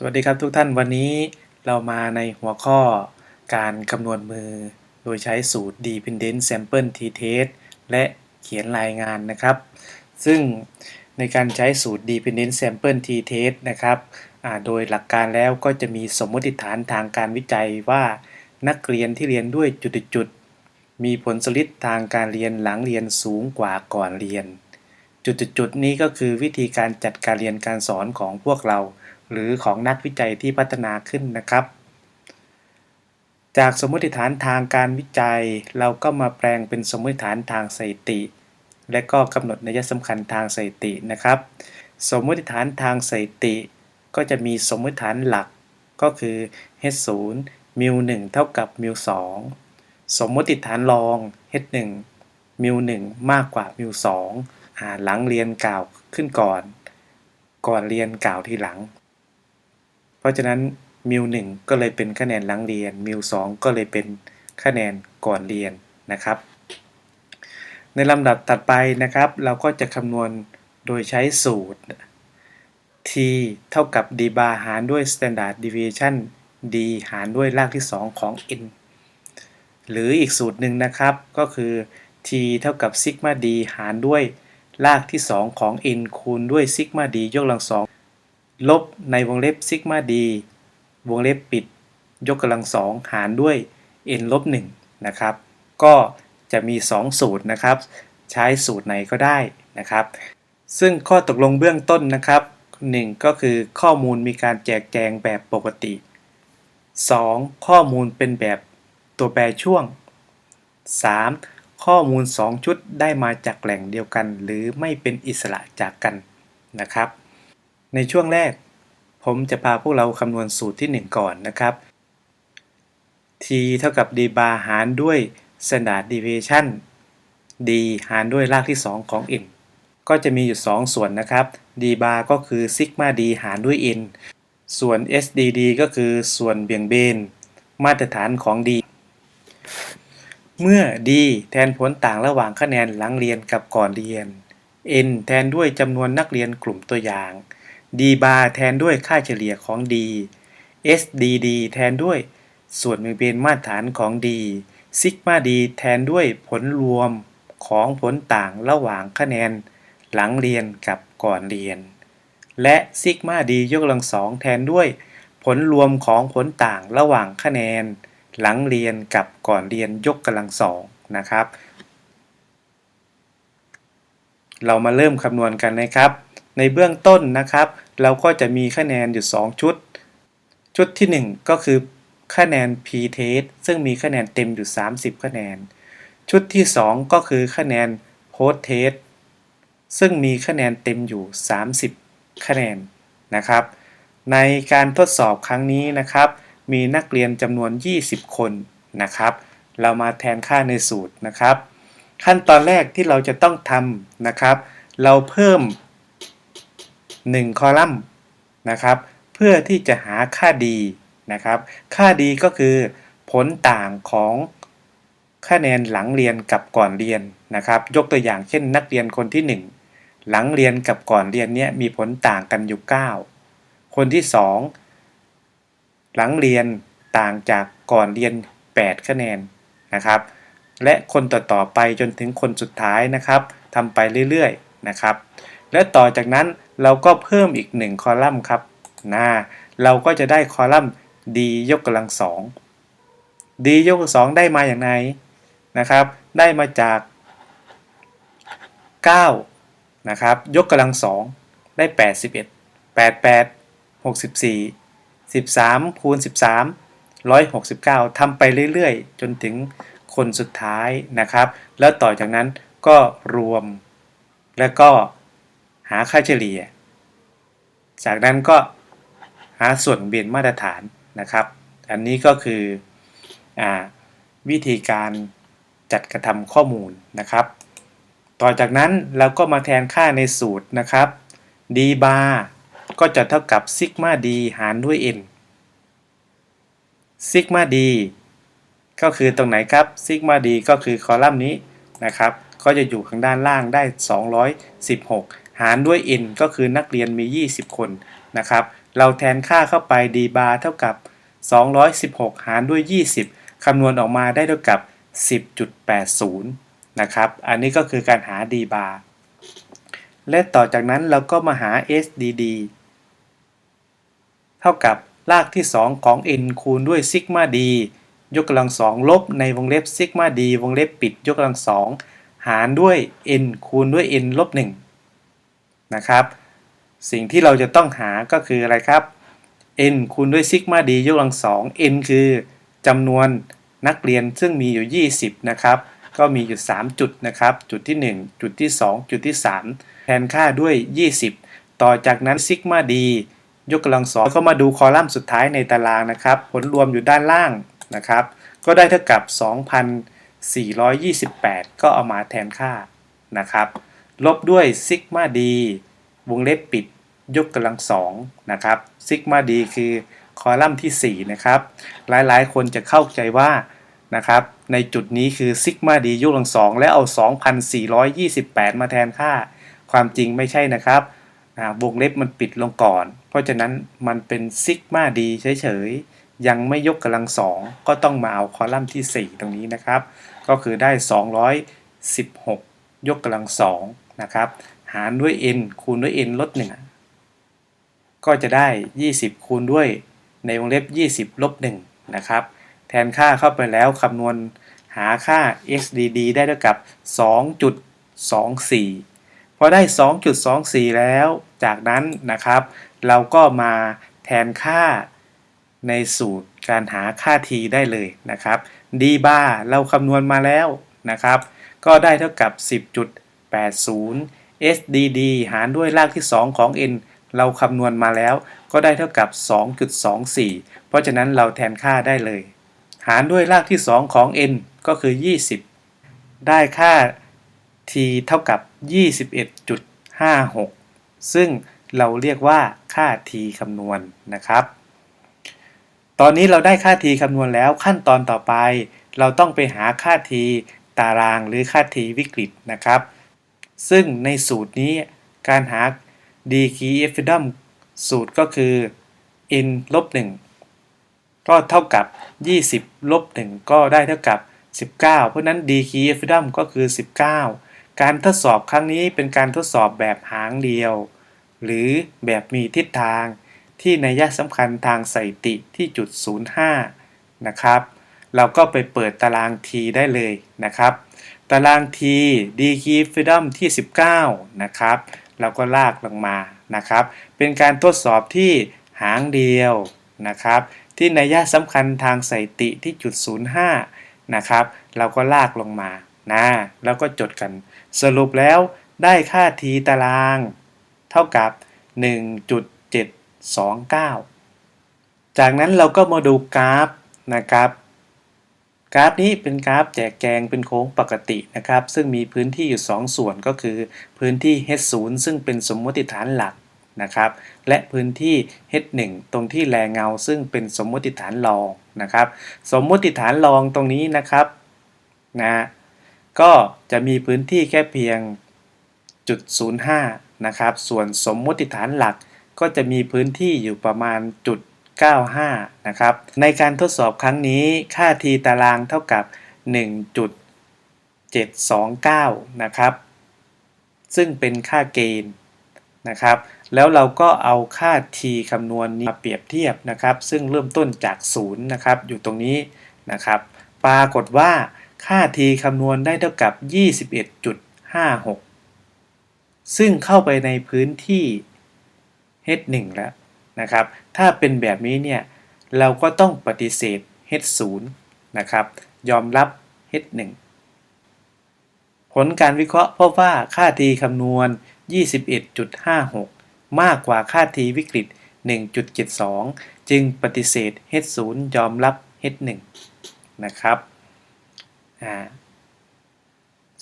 สวัสดีครับทุกท่านวันนี้เรามาในหัวข้อการคำนวณมือ โดยใช้สูตร dependent sample t-test และเขียนรายงานนะครับ ซึ่งในการใช้สูตร dependent sample t-test นะครับโดยหลักการแล้วก็จะมีสมมติฐานทางการวิจัยว่า นักเรียนที่เรียนด้วยจุดๆมีผลสลิดทางการเรียนหลังเรียนสูงกว่าก่อนเรียน จุดๆนี้ก็คือวิธีการจัดการเรียนการสอนของพวกเรา หรือของนักวิจัยที่พัฒนาขึ้นนะครับ จากสมมติฐานทางการวิจัย เราก็มาแปลงเป็นสมมติฐานทางสถิติ และก็กำหนดนัยสำคัญทางสถิตินะครับ สมมติฐานทางสถิติ ก็จะมีสมมติฐานหลัก ก็คือ h 0 mu 1เท่ากับ mu 2สมมติฐานรอง h 1 mu 1มากกว่า mu 2หลังเรียนกล่าวขึ้นก่อน ก่อนเรียนกล่าวทีหลัง ราะฉะนั้นมิวหนึ่งก็เลยเป็นคะแนนหลังเรียนมิวสองก็เลยเป็นคะแนนก่อนเรียนนะครับ ในลำดับถัดไปนะครับ เราก็จะคำนวณโดยใช้สูตร t เท่ากับ d bar หารด้วย standard deviation d หารด้วยรากที่ 2 ของ n หรืออีกสูตรหนึ่งนะครับก็คือ t เท่ากับ sigma d หารด้วยรากที่ 2 ของ n คูณด้วย sigma d ยกกำลังสอง ลบในวงเล็บ sigma d วงเล็บปิด ยกกำลังสองหารด้วย n ลบ1นะครับ ก็จะมี 2 สูตรนะครับ ใช้สูตรไหนก็ได้นะครับ ซึ่งข้อตกลงเบื้องต้นนะครับ 1 ก็คือข้อมูลมีการแจกแจงแบบปกติ 2. ข้อมูลเป็นแบบตัวแปรช่วง 3. ข้อมูล 2 ชุดได้มาจากแหล่งเดียวกัน หรือไม่เป็นอิสระจากกันนะครับ ในช่วงแรก ผมจะพาพวกเราคำนวณสูตรที่ 1 ก่อนนะครับ t เท่ากับ d bar หารด้วย standard deviation d หารด้วยรากที่ 2 ของ n ก็จะมีอยู่ 2 ส่วนนะครับ d bar ก็คือ sigma d หารด้วย n ส่วน SDD ก็คือส่วนเบี่ยงเบน มาตรฐานของ d เมื่อ d แทนผลต่างระหว่างคะแนนหลังเรียนกับก่อนเรียน n แทนด้วยจำนวนนักเรียนกลุ่มตัวอย่าง d bar แทนด้วยค่าเฉลี่ยของ d SDD แทนด้วย ส่วนเบี่ยงเบนมาตรฐานของ d sigma d แทนด้วยผลรวมของผลต่างระหว่างคะแนน หลังเรียนกับก่อนเรียน และซิกมาดียกกำลังสองแทนด้วย ผลรวมของผลต่างระหว่างคะแนน หลังเรียนกับก่อนเรียนยกกำลังสองนะครับ เรามาเริ่มคำนวณกันนะครับ ในเบื้องต้นนะครับ เราก็จะมีคะแนนอยู่ 2 ชุด ชุดที่ 1 ก็คือคะแนน p-test ซึ่งมีคะแนนเต็มอยู่ 30 คะแนน ชุดที่ 2 ก็คือคะแนน post-test ซึ่งมีคะแนนเต็มอยู่ 30 คะแนนนะครับ ในการทดสอบครั้งนี้นะครับ มีนักเรียนจำนวน 20 คนนะครับ เรามาแทนค่าในสูตรนะครับ ขั้นตอนแรกที่เราจะต้องทำนะครับ เราเพิ่ม 1 คอลัมน์นะครับ เพื่อที่จะหาค่าดีนะครับ ค่าดีก็คือผลต่างของคะแนนหลังเรียนกับก่อนเรียนนะครับ ยกตัวอย่างเช่น นักเรียนคนที่ 1 หลังเรียนกับก่อนเรียนเนี่ยมีผลต่างกันอยู่ 9 คนที่ 2 หลังเรียนต่างจากก่อนเรียน 8 คะแนนนะครับ และคนต่อๆไปจนถึงคนสุดท้ายนะครับทำไปเรื่อยๆนะครับ และต่อจากนั้น เราก็เพิ่มอีก 1 คอลัมน์ครับนะเราก็จะได้คอลัมน์ d ยกกำลังสอง d ยกกำลังสองได้มาอย่างไรนะครับ ได้มาจาก 9 นะครับ ยกกำลังสองได้ 81 88 64 13 คูณ 13 169ทำไปเรื่อยๆ จนถึงคนสุดท้ายนะครับ แล้วต่อจากนั้นก็รวมแล้วก็ หาค่าเฉลี่ย จากนั้นก็หาส่วนเบียนมาตรฐานนะครับ อันนี้ก็คืออวิธีการจัดกระทำข้อมูลนะครับ ต่อจากนั้นเราก็มาแทนค่าในสูตรนะครับ d bar ก็จะเท่ากับ sigma d หารด้วย n sigma d ก็คือตรงไหนครับ sigma d ก็คือคอลัมน์นี้นะครับ ก็จะอยู่ข้างด้านล่างได้ 216 หารด้วย n ก็คือนักเรียนมี 20 คนนะครับ เราแทนค่าเข้าไป d bar เท่ากับ 216 หารด้วย 20 คำนวณออกมาได้เท่ากับ 10.80 นะครับ อันนี้ก็คือการหา d bar และต่อจากนั้นเราก็มาหา SDD เท่ากับรากที่ 2 ของ n คูณด้วยซิกมา d ยกกำลังสองลบในวงเล็บซิกมา d วงเล็บปิดยกกำลังสองหารด้วย n คูณด้วย n ลบ1 นะครับ สิ่งที่เราจะต้องหาก็คืออะไรครับ n คูณด้วยซิกมา d ยกกำลังสอง n คือจำนวนนักเรียนซึ่งมีอยู่ 20 นะครับ ก็มีอยู่ 3 จุดนะครับ จุดที่ 1 จุดที่ 2 จุดที่ 3 แทนค่าด้วย 20 ต่อจากนั้นซิกมา d ยกกำลังสองก็มาดูคอลัมน์สุดท้ายในตารางนะครับ ผลรวมอยู่ด้านล่างนะครับ ก็ได้เท่ากับ 2,428 ก็เอามาแทนค่านะครับ ลบด้วยซิกมาดีวงเล็บปิดยกกำลังสองนะครับซิกมาดีคือคอลัมน์ที่ 4 นะครับ หลายๆ คนจะเข้าใจว่านะครับ ในจุดนี้คือซิกมาดียกกำลังสองแล้วเอา 2,428 มาแทนค่า ความจริงไม่ใช่นะครับวงเล็บมันปิดลงก่อน เพราะฉะนั้นมันเป็นซิกมาดีเฉยๆ ยังไม่ยกกำลังสองก็ต้องมาเอาคอลัมน์ที่ 4 ตรงนี้นะครับ ก็คือได้ 216 ยกกำลังสอง นะครับ หารด้วย n คูณด้วย n ลด1ก็จะได้ 20 คูณด้วยในวงเล็บ 20 ลบ1นะครับ แทนค่าเข้าไปแล้วคำนวณหาค่า xdd ได้เท่ากับ 2.24 พอได้ 2.24 แล้วจากนั้นนะครับ เราก็มาแทนค่าในสูตรการหาค่า t ได้เลยนะครับ d bar เราคำนวณมาแล้วนะครับ ก็ได้เท่ากับ 0.80 sdd หารด้วยรากที่ 2 ของ n เราคำนวณมาแล้วก็ได้เท่ากับ 2.24 เพราะฉะนั้นเราแทนค่าได้เลย หารด้วยรากที่ 2 ของ n ก็คือ 20 ได้ค่า t เท่ากับ 21.56 ซึ่งเราเรียกว่าค่า t คำนวณนะครับ ตอนนี้เราได้ค่า t คำนวณแล้วขั้นตอนต่อไป เราต้องไปหาค่า t ตารางหรือค่า t วิกฤตนะครับ ซึ่งในสูตรนี้การหา d k e f f i d u m สูตรก็คือ n ลบ1ก็เท่ากับ 20 ลบ 1 ก็ได้เท่ากับ 19 เพราะนั้น d k e f f i d u m ก็คือ 19 การทดสอบครั้งนี้เป็นการทดสอบแบบหางเดียว หรือแบบมีทิศทางที่ในัยสำคัญทางสถิติที่จุด 05 นะครับ เราก็ไปเปิดตาราง t ได้เลยนะครับ ตาราง t d key freedom ที่ 19 นะครับเราก็ลากลงมานะครับ เป็นการทดสอบที่หางเดียวนะครับ ที่นัยสำคัญทางสถิติที่จุด 05 นะครับ เราก็ลากลงมานะแล้วก็จดกัน สรุปแล้วได้ค่า t ตาราง เท่ากับ 1.729 จากนั้นเราก็มาดูกราฟนะครับ กราฟนี้เป็นกราฟแจกแจงเป็นโค้งปกตินะครับ ซึ่งมีพื้นที่อยู่ 2 ส่วนก็คือพื้นที่ H0 ซึ่งเป็นสมมติฐานหลักนะครับ และพื้นที่ H1 ตรงที่แลเงา ซึ่งเป็นสมมติฐานรองนะครับ สมมติฐานรองตรงนี้นะครับนะก็จะมีพื้นที่แค่เพียงจุด05นะครับ ส่วนสมมติฐานหลักก็จะมีพื้นที่อยู่ประมาณจุด 95 นะครับ ในการทดสอบครั้งนี้ค่า t ตารางเท่ากับ 1.729 นะครับ ซึ่งเป็นค่าเกณฑ์นะครับ แล้วเราก็เอาค่า t คำนวณนี้มาเปรียบเทียบนะครับ ซึ่งเริ่มต้นจาก 0 นะครับ อยู่ตรงนี้นะครับ ปรากฏว่าค่า t คำนวณได้เท่ากับ 21.56 ซึ่งเข้าไปในพื้นที่ h1 แล้ว นะครับ ถ้าเป็นแบบนี้เนี่ยเราก็ต้องปฏิเสธ h0 นะครับ ยอมรับ h1 ผลการวิเคราะห์พบว่าค่า t คำนวณ 21.56 มากกว่าค่า t วิกฤต 1.72 จึงปฏิเสธ h0 ยอมรับ h1 นะครับ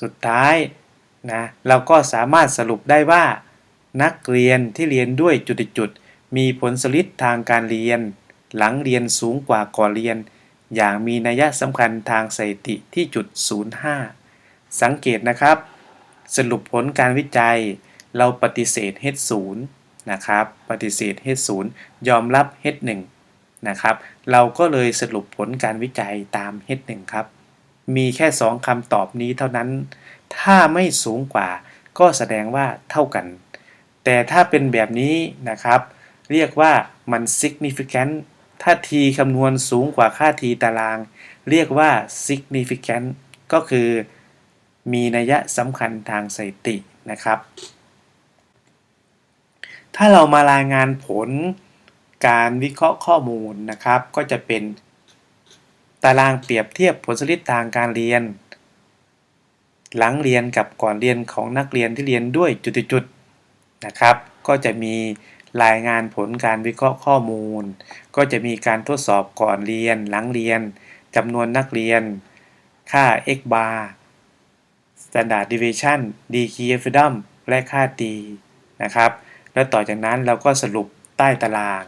สุดท้ายนะเราก็สามารถสรุปได้ว่า นักเรียนที่เรียนด้วยจุดๆ มีผลสลิดทางการเรียน หลังเรียนสูงกว่าก่อนเรียน อย่างมีนัยสำคัญทางสถิติที่จุด 05 สังเกตนะครับ สรุปผลการวิจัย เราปฏิเสธ H0 นะครับ ปฏิเสธ H0 ยอมรับ H1 นะครับ เราก็เลยสรุปผลการวิจัยตาม H1 ครับ มีแค่ 2คำตอบนี้เท่านั้น ถ้าไม่สูงกว่าก็แสดงว่าเท่ากัน แต่ถ้าเป็นแบบนี้นะครับ เรียกว่ามัน significant ถ้า t คำนวณสูงกว่าค่า t ตาราง เรียกว่า significant ก็คือมีนัยสำคัญทางสถิตินะครับ ถ้าเรามารายงานผลการวิเคราะห์ข้อมูลนะครับ ก็จะเป็นตารางเปรียบเทียบผลสลิดทางการเรียน หลังเรียนกับก่อนเรียนของนักเรียนที่เรียนด้วยจุดๆนะครับ ก็จะมี รายงานผลการวิเคราะห์ข้อมูล ก็จะมีการทดสอบก่อนเรียน หลังเรียนจำนวนนักเรียน ค่า x bar standard deviation d k e freedom และค่า t นะครับ แล้วต่อจากนั้นเราก็สรุปใต้ตาราง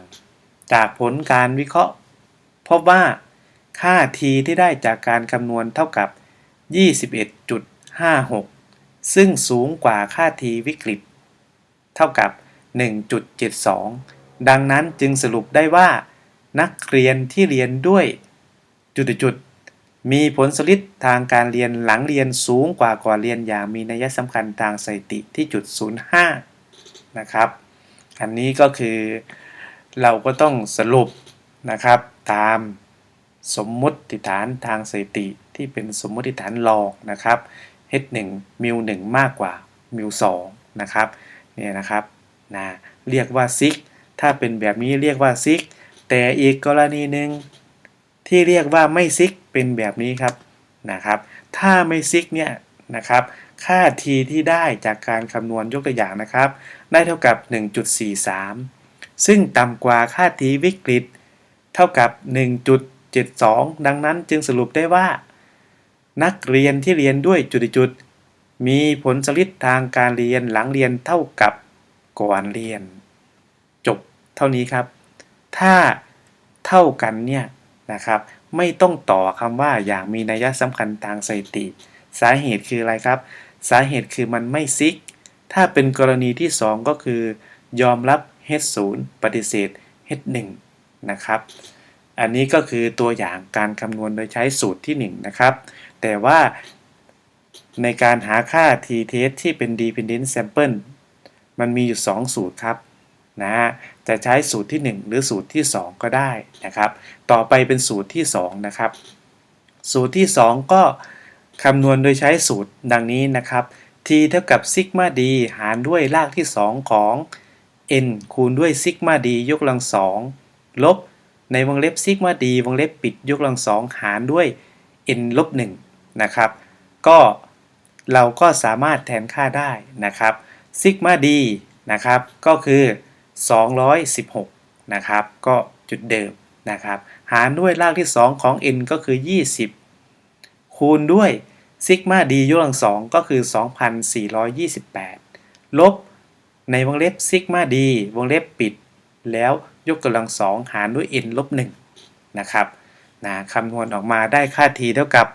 จากผลการวิเคราะห์ พบว่าค่า t ที่ได้จากการคำนวณเท่ากับ 21.56 ซึ่งสูงกว่าค่า t วิกฤต เท่ากับ 1.72 ดังนั้นจึงสรุปได้ว่า นักเรียนที่เรียนด้วยจุดๆมีผลสลิดทางการเรียนหลังเรียนสูงกว่าก่อนเรียนอย่างมีนัยสำคัญทางสถิติที่จุด05นะครับอันนี้ก็คือเราก็ต้องสรุปนะครับตามสมมุติฐานทางสถิติที่เป็นสมมุติฐานรองนะครับ h1 มิว1มากกว่ามิว2นะครับ เนี่ยนะครับ นะเรียกว่าซิกถ้าเป็นแบบนี้เรียกว่าซิกแต่อีกกรณีหนึ่งที่เรียกว่าไม่ซิกเป็นแบบนี้ครับนะครับถ้าไม่ซิกเนี่ยนะครับค่า t ที่ได้จากการคำนวณยกตัวอย่างนะครับ ได้เท่ากับ 1.43 ซึ่งต่ำกว่าค่า t วิกฤต เท่ากับ 1.72 ดังนั้นจึงสรุปได้ว่า นักเรียนที่เรียนด้วยจุดๆมีผลสลิดทางการเรียนหลังเรียนเท่ากับ ก่อนเรียน จบเท่านี้ครับ ถ้าเท่ากันเนี่ยนะครับ ไม่ต้องต่อคำว่าอย่างมีนัยสำคัญทางสถิติ สาเหตุคืออะไรครับ สาเหตุคือมันไม่ซิก ถ้าเป็นกรณีที่ 2 ก็คือ ยอมรับ H0 ปฏิเสธ H1 นะครับ อันนี้ก็คือตัวอย่างการคำนวณโดยใช้สูตรที่ 1 นะครับ แต่ว่าในการหาค่า t-test ที่เป็น dependent sample มันมีอยู่ 2 สูตรครับนะฮะจะใช้สูตรที่ 1 หรือสูตรที่ 2 ก็ได้นะครับ ต่อไปเป็นสูตรที่ 2 นะครับ สูตรที่ 2 ก็คำนวณโดยใช้สูตรดังนี้นะครับ t เท่ากับซิกมา d หารด้วยรากที่ 2 ของ n คูณด้วยซิกมา d ยกกำลังสองลบในวงเล็บซิกมา d วงเล็บปิดยกกำลังสองหารด้วย n ลบ1นะครับ ก็เราก็สามารถแทนค่าได้นะครับ ซิกมา d นะครับก็คือ 216 นะครับ ก็จุดเดิมนะครับ หารด้วยรากที่ 2 ของ n ก็คือ 20 คูณด้วยซิกมาดียกกำลังสองก็คือ 2,428 ลบในวงเล็บซิกมาดีวงเล็บปิด แล้วยกกำลังสองหารด้วย n ลบ1นะครับนะคำนวณออกมาได้ค่า t เท่ากับ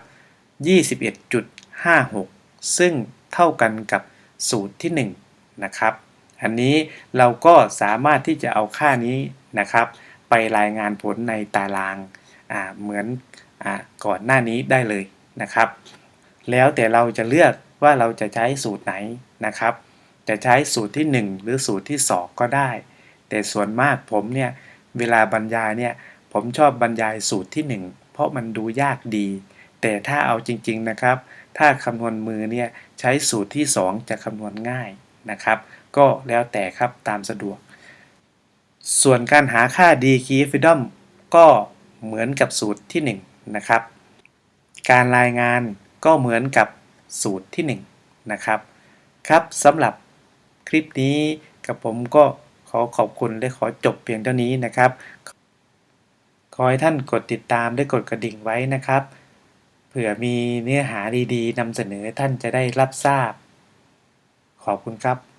21.56 ซึ่งเท่ากันกับสูตรที่ 1 นะครับ อันนี้เราก็สามารถที่จะเอาค่านี้นะครับ ไปรายงานผลในตารางเหมือนอก่อนหน้านี้ได้เลยนะครับ แล้วแต่เราจะเลือกว่าเราจะใช้สูตรไหนนะครับ จะใช้สูตรที่ 1 หรือสูตรที่ 2 ก็ได้ แต่ส่วนมากผมเนี่ยเวลาบรรยายเนี่ยผมชอบบรรยายสูตรที่ 1 เพราะมันดูยากดี แต่ถ้าเอาจริงๆนะครับ ถ้าคำนวณมือเนี่ยใช้สูตรที่ 2 จะคำนวณง่าย นะครับ ก็แล้วแต่ครับตามสะดวก ส่วนการหาค่า d key freedom ก็เหมือนกับสูตรที่ 1 นะครับ การรายงานก็เหมือนกับสูตรที่ 1 นะครับ ครับสำหรับคลิปนี้กับผมก็ขอขอบคุณและขอจบเพียงเท่านี้นะครับ ขอให้ท่านกดติดตามและกดกระดิ่งไว้นะครับ เผื่อมีเนื้อหาดีๆนำเสนอท่านจะได้รับทราบ ขอบคุณครับ